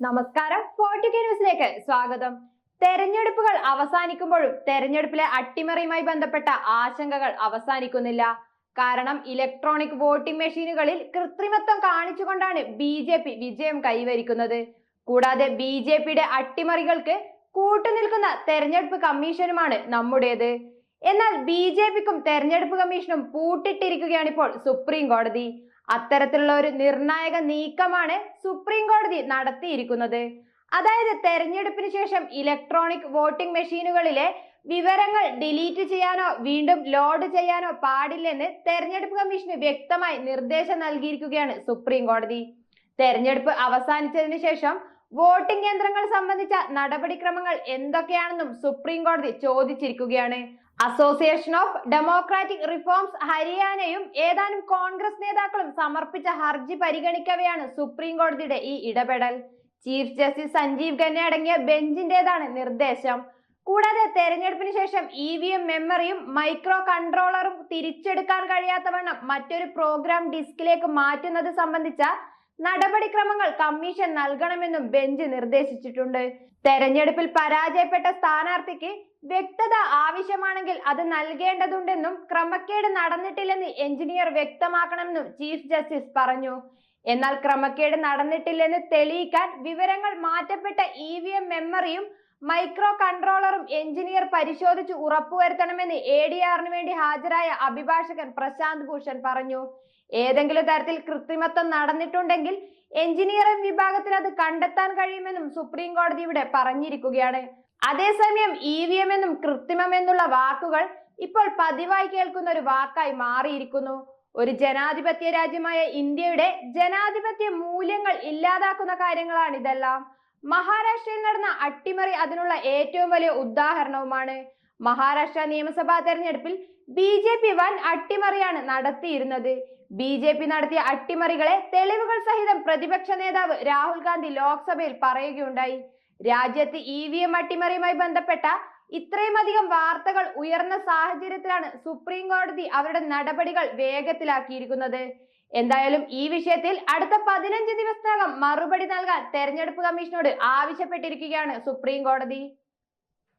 നമസ്കാരം. ഫോർട്ടിക്ക ന്യൂസിലേക്ക് സ്വാഗതം. തെരഞ്ഞെടുപ്പുകൾ അവസാനിക്കുമ്പോഴും തെരഞ്ഞെടുപ്പിലെ അട്ടിമറിയുമായി ബന്ധപ്പെട്ട ആശങ്കകൾ അവസാനിക്കുന്നില്ല. കാരണം ഇലക്ട്രോണിക് വോട്ടിംഗ് മെഷീനുകളിൽ കൃത്രിമത്വം കാണിച്ചുകൊണ്ടാണ് ബി ജെ പി വിജയം കൈവരിക്കുന്നത്. കൂടാതെ ബി ജെ പിയുടെ അട്ടിമറികൾക്ക് കൂട്ടുനിൽക്കുന്ന തെരഞ്ഞെടുപ്പ് കമ്മീഷനുമാണ് നമ്മുടേത്. എന്നാൽ ബി ജെ പിക്കും തെരഞ്ഞെടുപ്പ് കമ്മീഷനും പൂട്ടിട്ടിരിക്കുകയാണ് ഇപ്പോൾ സുപ്രീം കോടതി. അത്തരത്തിലുള്ള ഒരു നിർണായക നീക്കമാണ് സുപ്രീം കോടതി നടത്തിയിരിക്കുന്നത്. അതായത് തെരഞ്ഞെടുപ്പിന് ശേഷം ഇലക്ട്രോണിക് വോട്ടിംഗ് മെഷീനുകളിലെ വിവരങ്ങൾ ഡിലീറ്റ് ചെയ്യാനോ വീണ്ടും ലോഡ് ചെയ്യാനോ പാടില്ലെന്ന് തെരഞ്ഞെടുപ്പ് കമ്മീഷന് വ്യക്തമായി നിർദ്ദേശം നൽകിയിരിക്കുകയാണ് സുപ്രീം കോടതി തെരഞ്ഞെടുപ്പ് അവസാനിച്ചതിന് ശേഷം വോട്ടിംഗ് യന്ത്രങ്ങൾ സംബന്ധിച്ച നടപടിക്രമങ്ങൾ എന്തൊക്കെയാണെന്നും സുപ്രീം കോടതി ചോദിച്ചിരിക്കുകയാണ്. അസോസിയേഷൻ ഓഫ് ഡെമോക്രാറ്റിക് റിഫോംസ് ഹരിയാനയും ഏതാനും കോൺഗ്രസ് നേതാക്കളും സമർപ്പിച്ച ഹർജി പരിഗണിക്കവെയാണ് സുപ്രീം കോടതിയുടെ ഈ ഇടപെടൽ. ചീഫ് ജസ്റ്റിസ് സഞ്ജീവ് ഖന്ന അടങ്ങിയ ബെഞ്ചിന്റേതാണ് നിർദ്ദേശം. കൂടാതെ തെരഞ്ഞെടുപ്പിന് ശേഷം ഇ വി എം മെമ്മറിയും മൈക്രോ കൺട്രോളറും തിരിച്ചെടുക്കാൻ കഴിയാത്തവണ്ണം മറ്റൊരു പ്രോഗ്രാം ഡിസ്കിലേക്ക് മാറ്റുന്നത് സംബന്ധിച്ച നടപടിക്രമങ്ങൾ കമ്മീഷൻ നൽകണമെന്നും ബെഞ്ച് നിർദ്ദേശിച്ചിട്ടുണ്ട്. തെരഞ്ഞെടുപ്പിൽ പരാജയപ്പെട്ട സ്ഥാനാർത്ഥിക്ക് വ്യക്തത ആവശ്യമാണെങ്കിൽ അത് നൽകേണ്ടതുണ്ടെന്നും ക്രമക്കേട് നടന്നിട്ടില്ലെന്ന് എഞ്ചിനീയർ വ്യക്തമാക്കണമെന്നും ചീഫ് ജസ്റ്റിസ് പറഞ്ഞു. എന്നാൽ ക്രമക്കേട് നടന്നിട്ടില്ലെന്ന് തെളിയിക്കാൻ വിവരങ്ങൾ മാറ്റപ്പെട്ട ഇ മെമ്മറിയും മൈക്രോ കൺട്രോളറും എഞ്ചിനീയർ പരിശോധിച്ച് ഉറപ്പുവരുത്തണമെന്ന് എ ഡി ആറിന് വേണ്ടി ഹാജരായ അഭിഭാഷകൻ പ്രശാന്ത് ഭൂഷൺ പറഞ്ഞു. ഏതെങ്കിലും തരത്തിൽ കൃത്രിമത്വം നടന്നിട്ടുണ്ടെങ്കിൽ എഞ്ചിനീയറിംഗ് വിഭാഗത്തിൽ അത് കണ്ടെത്താൻ കഴിയുമെന്നും സുപ്രീം കോടതി ഇവിടെ പറഞ്ഞിരിക്കുകയാണ്. അതേസമയം ഇ വി എം എന്നും കൃത്രിമം എന്നുള്ള വാക്കുകൾ ഇപ്പോൾ പതിവായി കേൾക്കുന്ന ഒരു വാക്കായി മാറിയിരിക്കുന്നു. ഒരു ജനാധിപത്യ രാജ്യമായ ഇന്ത്യയുടെ ജനാധിപത്യ മൂല്യങ്ങൾ ഇല്ലാതാക്കുന്ന കാര്യങ്ങളാണ് ഇതെല്ലാം മഹാരാഷ്ട്രയിൽ നടന്ന അട്ടിമറി അതിനുള്ള ഏറ്റവും വലിയ ഉദാഹരണവുമാണ് മഹാരാഷ്ട്ര നിയമസഭാ തെരഞ്ഞെടുപ്പിൽ ബി ജെ പി വൻ അട്ടിമറിയാണ് നടത്തിയിരുന്നത്. ബി ജെ പി നടത്തിയ അട്ടിമറികളെ തെളിവുകൾ സഹിതം പ്രതിപക്ഷ നേതാവ് രാഹുൽ ഗാന്ധി ലോക്സഭയിൽ പറയുകയുണ്ടായി. രാജ്യത്ത് ഇ വി എം അട്ടിമറിയുമായി ബന്ധപ്പെട്ട ഇത്രയും അധികം വാർത്തകൾ ഉയർന്ന സാഹചര്യത്തിലാണ് സുപ്രീം കോടതി അവരുടെ നടപടികൾ വേഗത്തിലാക്കിയിരിക്കുന്നത്. എന്തായാലും ഈ വിഷയത്തിൽ അടുത്ത പതിനഞ്ച് ദിവസത്തിനകം മറുപടി നൽകാൻ തെരഞ്ഞെടുപ്പ് കമ്മീഷനോട് ആവശ്യപ്പെട്ടിരിക്കുകയാണ് സുപ്രീം കോടതി.